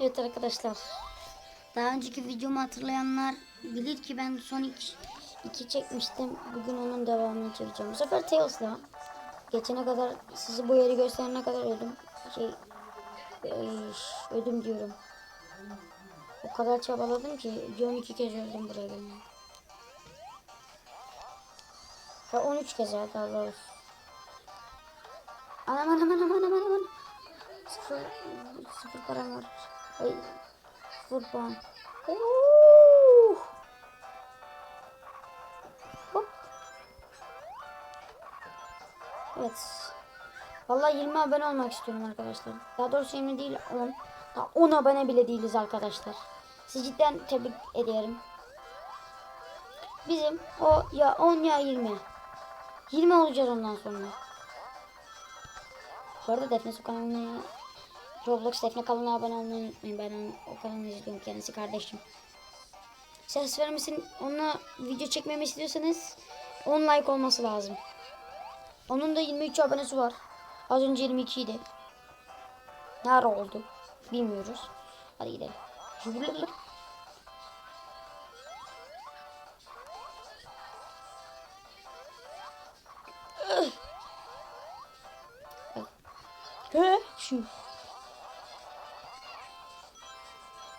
Evet arkadaşlar. Daha önceki videomu hatırlayanlar bilir ki ben Sonic 2 çekmiştim. Bugün onun devamını çekeceğim. Bu sefer Tails'la. Geçene kadar sizi bu yeri gösterene kadar öldüm. Şey eee, ödüm diyorum. O kadar çabaladım ki bir 12 kez öldüm buraya gelmeye. Ya 13 kez ya daha doğrusu. Anam anam anam anam anam. Sıfır, sıfır param var. Ay, puan. Oo! Hop. Evet. Vallahi 20 abone olmak istiyorum arkadaşlar. Daha doğrusu 20 değil 10. Daha 10 abone bile değiliz arkadaşlar. Sizi cidden tebrik ediyorum. Bizim o ya 10 ya 20. 20 olacağız ondan sonra. Bu arada Defne Su kanalına Roblox Defne kanalına abone olmayı unutmayın. Ben onun, o kanalı izliyorum kendisi kardeşim. Ses vermesin onunla video çekmemi istiyorsanız 10 like olması lazım. Onun da 23 abonesi var. Az önce 22 idi. Ne ara oldu? Bilmiyoruz. Hadi gidelim. Şu.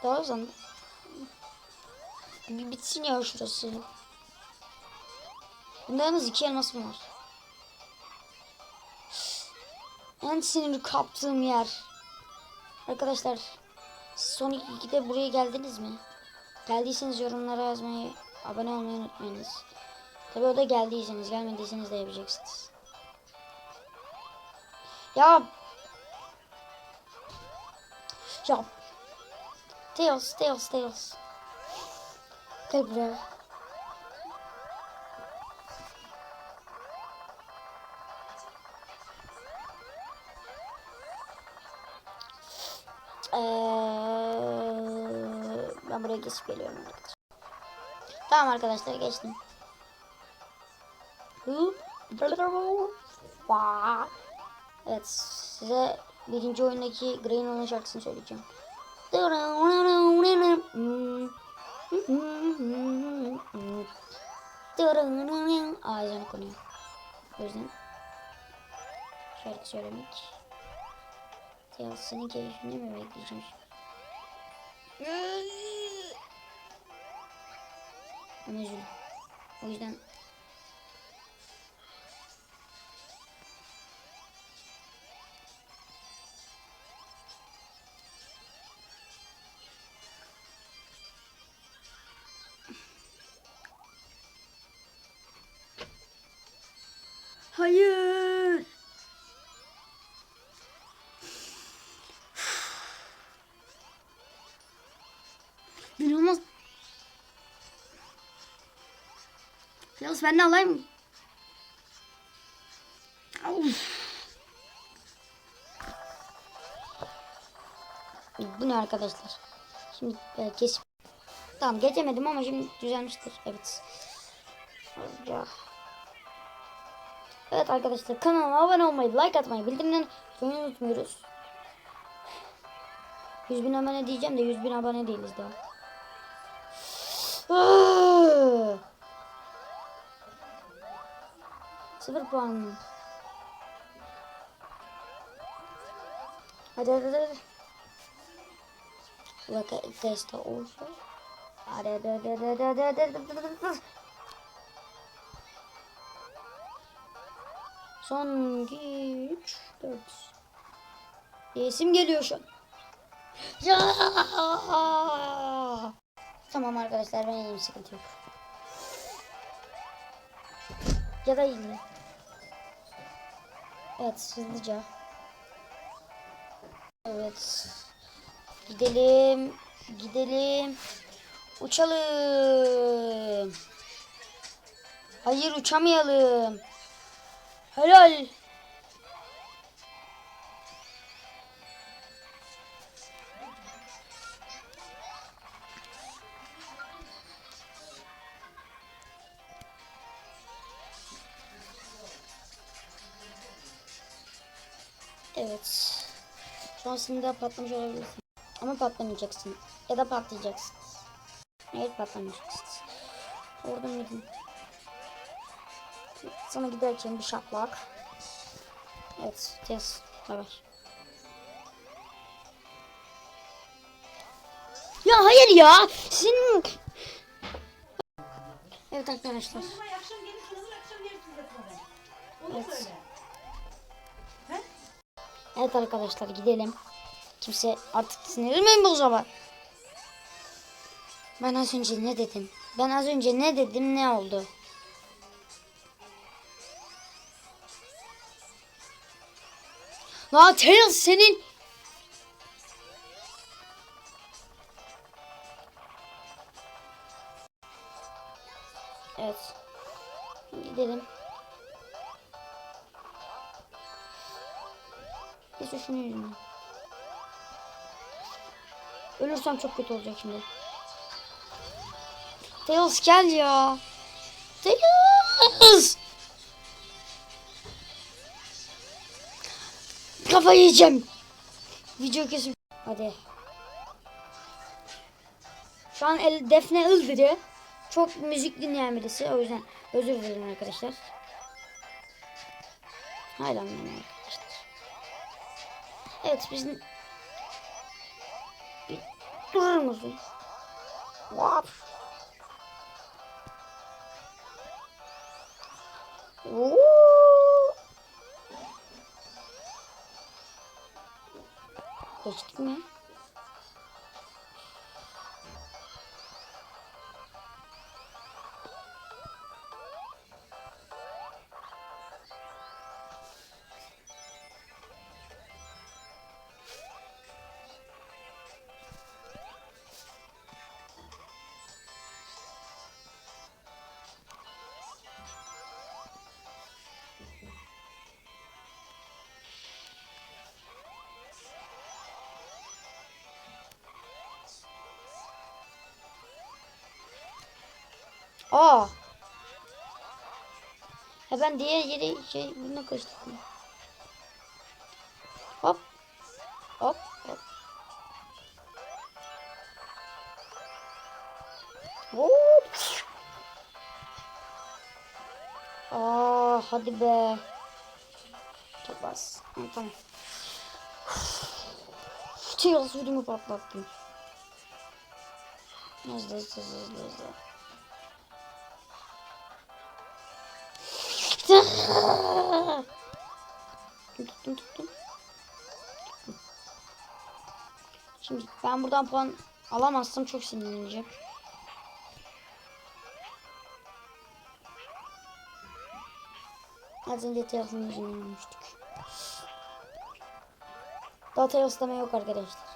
Uzun. Bir bitsin ya şurası. Bunda yalnız iki elmasım var. En sinir kaptığım yer. Arkadaşlar Sonic 2'de buraya geldiniz mi? Geldiyseniz yorumlara yazmayı, abone olmayı unutmayınız. Tabi o da geldiyseniz, gelmediyseniz de yapacaksınız. Ya ya. Tails, Tails, Tails. Gel buraya. Ee, ben buraya geçip geliyorum arkadaşlar. Tamam arkadaşlar geçtim. Evet size birinci oyundaki Green şarkısını söyleyeceğim. Ağzına konuyor. O yüzden şarkı söylemek. Ya senin keyfini mi bekleyeceğim? Ama üzüldüm. O yüzden Hayır. Ben olmaz. Yalnız ben de alayım. Of. Bu ne arkadaşlar? Şimdi e, kesip. Tamam geçemedim ama şimdi düzelmiştir. Evet. Ya. Evet arkadaşlar kanalıma abone olmayı, like atmayı, bildirimleri unutmuyoruz. 100 bin abone diyeceğim de 100 bin abone değiliz daha. Sıfır puan? Hadi hadi hadi. Bak testa olsa. Hadi hadi hadi hadi hadi hadi Son 2, 3, 4. Yesim geliyor şu an. Ya! Tamam arkadaşlar ben iyiyim sıkıntı yok. Ya da iyiyim. Evet hızlıca. Evet. Gidelim. Gidelim. Uçalım. Hayır uçamayalım. Helal. Evet. Sonrasında patlamış olabilirsin. Ama patlamayacaksın. Ya da patlayacaksınız. Evet patlamayacaksınız. Oradan gidin. Sana giderken bir şaplak. Evet. Yes. Bay. Ya hayır ya. Senin... Evet arkadaşlar. Evet. Evet arkadaşlar gidelim. Kimse artık sinirimi bozamaz. Ben az önce ne dedim? Ben az önce ne dedim ne oldu? La Tails senin... Evet. Gidelim. Şunu yüzünden. Ölürsem çok kötü olacak şimdi. Tails gel ya. Tails. Kafayı yiyeceğim. Video kesin. Hadi. Şu an el Defne Ildırı. Çok müzik dinleyen birisi. O yüzden özür dilerim arkadaşlar. Hala mı arkadaşlar? Evet biz... Bir durur musun? Vap. Oo. Geçtik mi? Aa. Ha ben diğer yeri şey bunu karıştırdım. Hop. Hop hop. Hop. Aa hadi be. Çok bas. Tamam. Tails ödümü patlattım. Hızlı hızlı hızlı hızlı. Tuttum tuttum. Şimdi ben buradan puan alamazsam çok sinirleneceğim. Az önce telefon yüzünden ölmüştük. Daha teoslama yok arkadaşlar.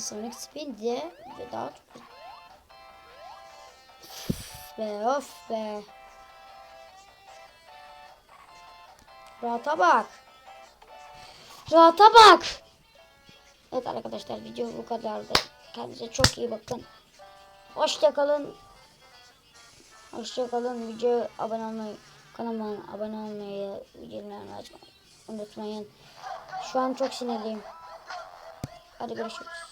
Sonic Spin diye ve daha çok be of be. Rahata bak. Rahata bak. Evet arkadaşlar video bu kadardı. Kendinize çok iyi bakın. Hoşça kalın. Hoşça kalın. Video abone olmayı, kanalıma abone olmayı, videolarımı açmayı unutmayın. Şu an çok sinirliyim. Hadi görüşürüz.